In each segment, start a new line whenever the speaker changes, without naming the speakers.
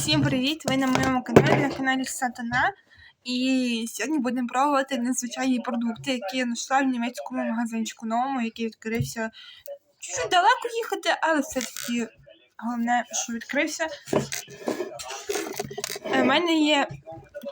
Всім привіт! Ви на моєму каналі, на каналі Сатана. І сьогодні будемо пробувати надзвичайні продукти, які я знайшла в німецькому магазинчику новому, який відкрився чуть далеко їхати, але все-таки головне, що відкрився. У мене є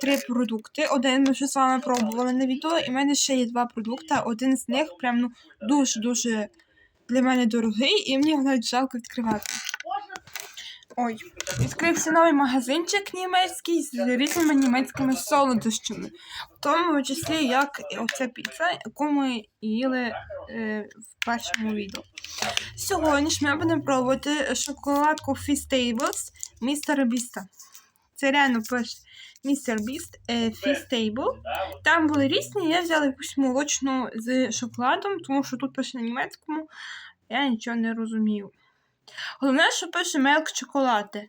три продукти. Один ми вже з вами пробували на відео, і в мене ще є два продукти. Один з них прям ну, дуже-дуже для мене дорогий, і мені навіть жалко відкривати. Ой, відкрився новий магазинчик німецький з різними німецькими солодощами. В тому числі як оця піца, яку ми їли е, в першому відео. Сьогодні ж ми будемо пробувати шоколадку Feastables Містера Біста. Це реально пише Містер Біст Feastable. Там були різні, я взяла якусь молочну з шоколадом, тому що тут пише на німецькому, я нічого не розумію. Головне, що пише Milk Chocolate.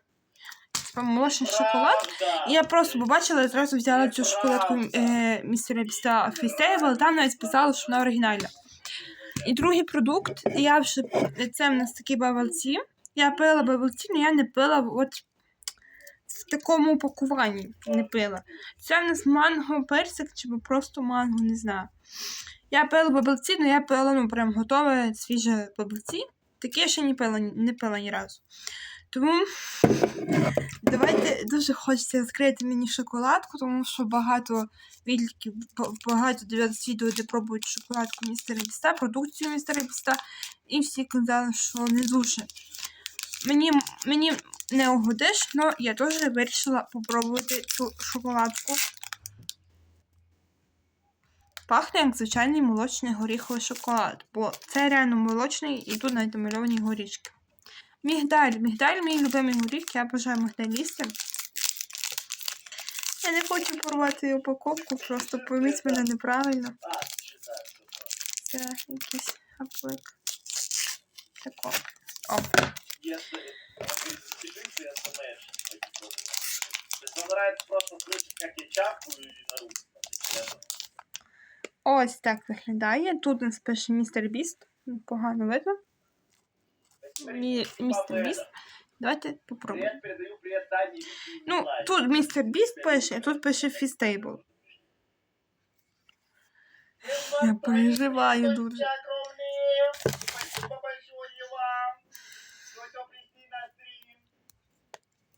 Молочний шоколад. І я просто побачила і зразу взяла цю шоколадку е, містера Біста Feastable, там навіть сказали, що вона оригінальна. І другий продукт, я вже це в нас такі бавалці. Я пила бавалці, але я не пила от в такому упакуванні не пила. Це в нас манго персик, чи просто манго, не знаю. Я пила бабилці, але я пила ну, прям готове свіже бабилці. Таке ще не пила, не пила ні разу. Тому давайте дуже хочеться відкрити мені шоколадку, тому що багато відліків, багато дивилися відео, де пробують шоколадку містера Біста, продукцію містера Біста, і всі казали, що не дуже. Мені, мені не угодиш, але я теж вирішила попробувати цю шоколадку. Пахне як звичайний молочний горіховий шоколад, бо це реально молочний і тут навіть намальовані горішки. Мігдаль. Мігдаль мій любимий горіх, я бажаю мигдалісти. Я не хочу порвати упаковку, просто пойміть мене неправильно. Це якийсь аплик. Тако.
Нравится просто как я чавкаю и на руки.
Ось так виглядає. Тут у нас пише містер Біст. Погано видно. Мі- Містер Біст. Давайте попробуємо. Ну, тут містер Біст пише, а тут пише Фістейбл. Я переживаю дуже.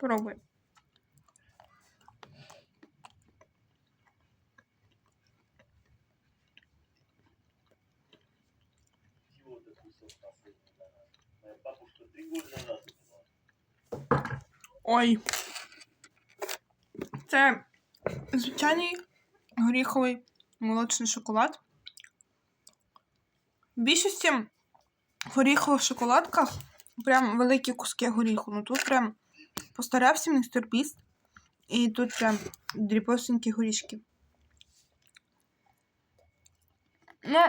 огромные.
Ой. Це звичайний горіховий молочний шоколад. В більшості горіхових шоколадках прям великі куски горіху. Ну тут прям постарався містер Біст. І тут прям дрібосенькі горішки. Ну,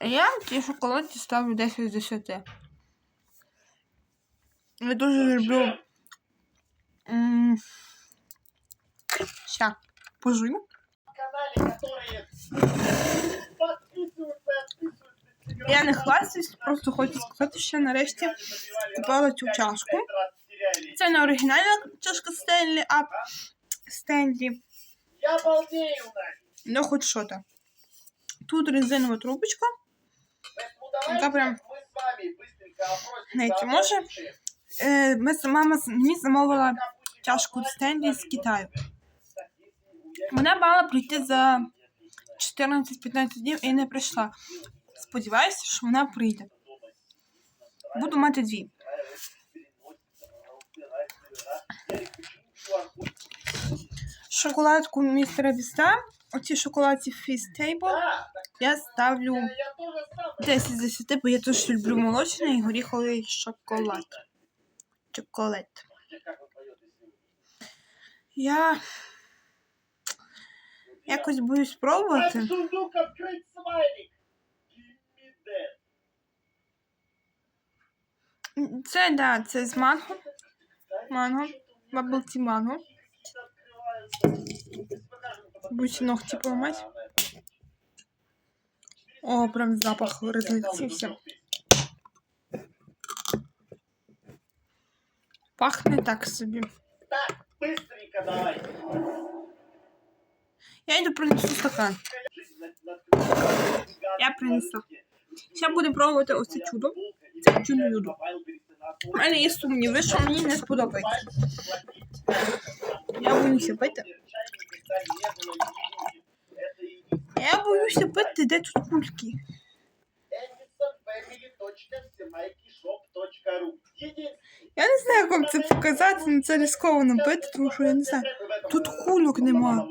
я цій шоколадці ставлю 10 з 10. Я дуже люблю. М, Ща, пожую.
канале, которые подписываются, отписываются.
Я не хвастаюсь, просто хочу сказати, що нарешті купила цю чашку. Це не оригінальна чашка Стенлі, а Стенлі.
Я балдею, Настя.
Ну, хоч що там. Тут резинова трубочка.
Поэтому
Да,
давайте
прям.
мы с вами быстренько опросимся.
Знаете,
о
може? Е, ми, мама мені замовила чашку Стенлі з Китаю. Вона мала прийти за 14-15 днів і не прийшла. Сподіваюся, що вона прийде. Буду мати дві. Шоколадку містера Біста. Оці шоколадці
Да, так
я ставлю
я, я тоже сам.
10 з 10, бо я дуже люблю молочний і горіховий шоколад. Чоколад. Я якось боюсь спробувати. Це, да, це з манго. Манго. Баблці манго. Будь ногті поламати. О, прям запах розлетівся. Пахне так собі.
Так, Быстренько давай.
Я йду принесу стакан. Я принесла. Зараз будемо пробувати ось це чудо. Це чудо. У мене є сумніви, що мені не сподобається. Я боюся пити. Я боюся пити, де тут кульки. Я не знаю, як вам це показати, але це ризиковано пити, тому що я не знаю. Тут кульок нема.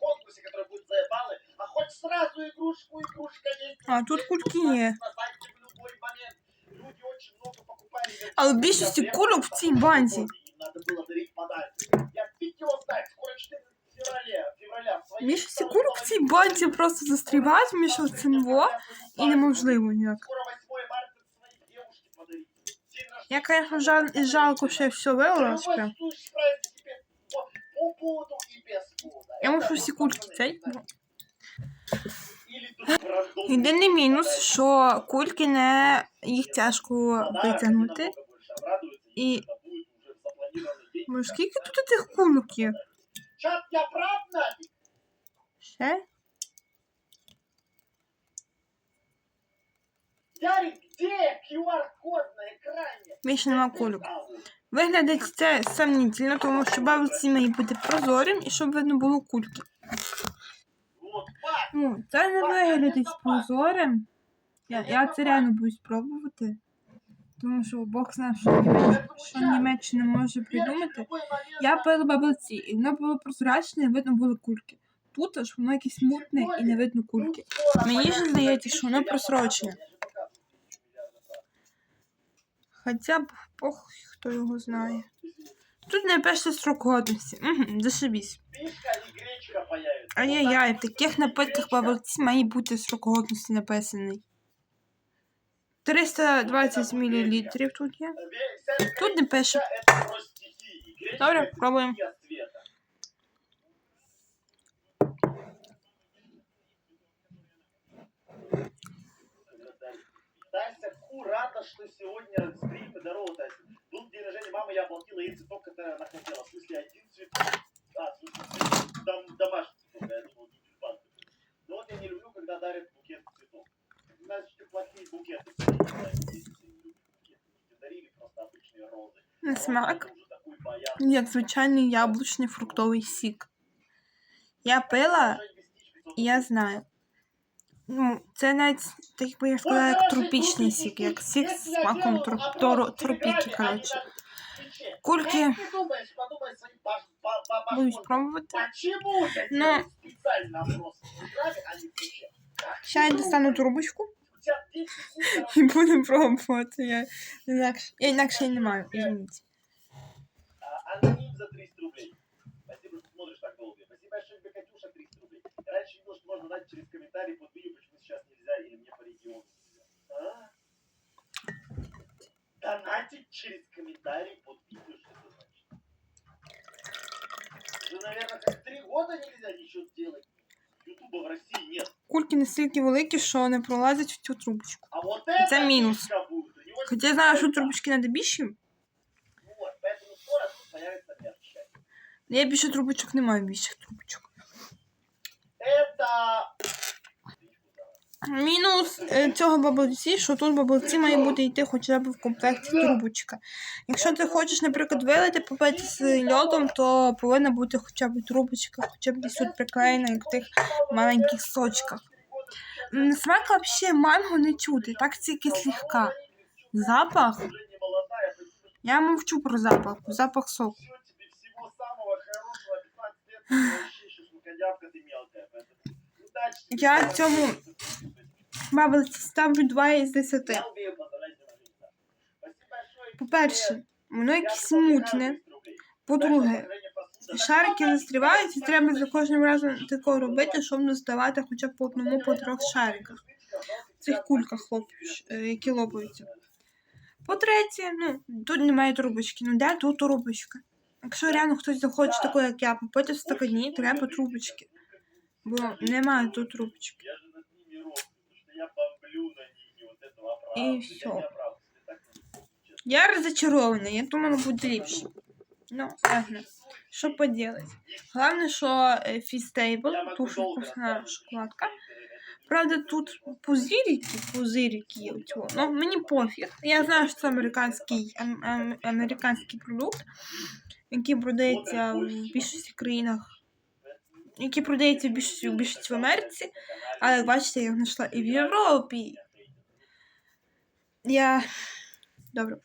Конкурсе, который будет заебалы, а хоть сразу игрушку, игрушка есть.
А, тут кульки є.
На сайте в любой момент. Люди очень много покупали.
Але в більшості кульок в цій банці.
Надо было дарить подарки. Я фиг его знает, скоро 14 февраля. февраля в своей
Більшості кульок в цій банці просто застрівають між цим во і неможливо ніяк.
справится тебе по, по поводу и без повода.
Я
Это
мушу
вы
всі кульки
должны
цей.
знать. Или тут рандомный
Єдиний мінус, що кульки не їх тяжко
подарок, они
витягнути.
намного больше обрадуются,
И-
если это будет уже в запланированный день.
Бо скільки тут тих кульок є?
Чат, я прав, Надя?
Ще?
Ярик, где QR-код на экране?
Більше нема кульок. Виглядить це сомнительно, тому що бабці має бути прозорим і щоб видно було кульки. Ну, це не виглядить прозорим. Я, я це реально буду спробувати. Тому що Бог знає, що, що Німеччина може придумати. Я пила бабуці, і воно було прозрачне, і видно були кульки. Тут аж воно якесь мутне і не видно кульки. Мені ж здається, що воно просрочене. Хоча б ох, хто його знає. Тут не пише строк годності. Угу, зашибісь. Ай-яй-яй, в таких напитках бабуці має бути срок годності написаний. 320 мл тут є. Тут не пише. Добре, пробуємо.
Ку рада, что сегодня стрим. Здорово, Тася. Тут день рождения мамы я оплатила ей цветок, который она хотела. В смысле, один цветок. А, в смысле, цветок. там домашний цветок, я думал, тюльпан. Но вот я не люблю, когда дарят букет цветов. Значит, плохие букеты. Дарили просто обычные розы.
На смак, як звичайний яблучний фруктовий сік. Я пила, і я знаю. Ну, це навіть, так би я сказала, як тропічний сік, як сік з смаком троп, тропіки, коротше. Кульки буду
не в Твиче?
Ще я достану трубочку
У тебя 10 секунд.
і будемо пробувати. Я інакше, я інакше не маю, извините.
А, Аноним за 300 рублей. Спасибо, что смотришь так долго. Спасибо большое тебе, Катюша, 300 рублей. Раньше видел, что можно дать через комментарий под видео, почему сейчас нельзя или мне по региону нельзя. А? Донатить через комментарий под видео, что это значит? Уже, наверное, как три года нельзя ничего делать. Ютуба в России нет.
Кульки настільки великі, що не пролазять в цю трубочку.
А вот это
Это минус.
фишка будет. У него
Хоча я знаю, що трубочки треба більші. Я більше трубочок не маю більших трубочок.
Это...
Мінус е, цього бабуці, що тут бабуці має бути йти хоча б в комплекті трубочка. Якщо ти хочеш, наприклад, вилити попити з льодом, то повинна бути хоча б трубочка, хоча б десь тут приклеєна, як в тих маленьких сочках. Смак взагалі манго не чути, так тільки слегка. Запах? Я мовчу про запах, запах соку. Я цьому бабуці ставлю 2 із 10.
Я умею поздравлять с днем рождения. Спасибо большое.
По-перше, воно якесь
тебе
мутне. По-друге, шарики застрівають, і треба за кожним разом такого робити, щоб не здавати хоча б по одному по трьох шариках. В цих кульках, хлоп, е, які лопаються. По-третє, ну, тут немає трубочки. Ну де тут трубочка? Якщо реально хтось захоче такого, як я, попити в стакані, треба трубочки. Бо немає тут трубочки.
Я же над ними рос, потому что я бомблю на них и вот этого
И
оправдываю. Я
всё.
не оправдываюсь, мне так не честно.
Я розочарована, я думала, буде ліпше. Ну, ладно. Що поділать? Головне, що е, фістейбл, дуже вкусна шоколадка. Правда, тут пузирики, пузирики у цього. Ну, мені пофіг. Я знаю, що це американський, ам- ам- американський продукт, який продається в більшості країнах, який продається в більшості, в більшості в Америці, але бачите, я його знайшла і в Європі. Я. Добре.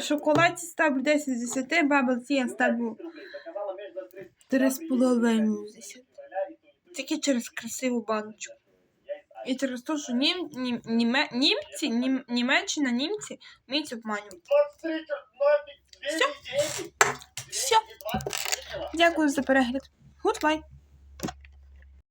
Шоколадці ставлю 10 з 10, Bubble Tea я ставлю 3,5 з 10. Тільки через красиву баночку. І через те, що нім, нім, німе, німці, нім, Німеччина, німці вміють обманювати. Всьо. Всьо. Дякую за перегляд. Goodbye.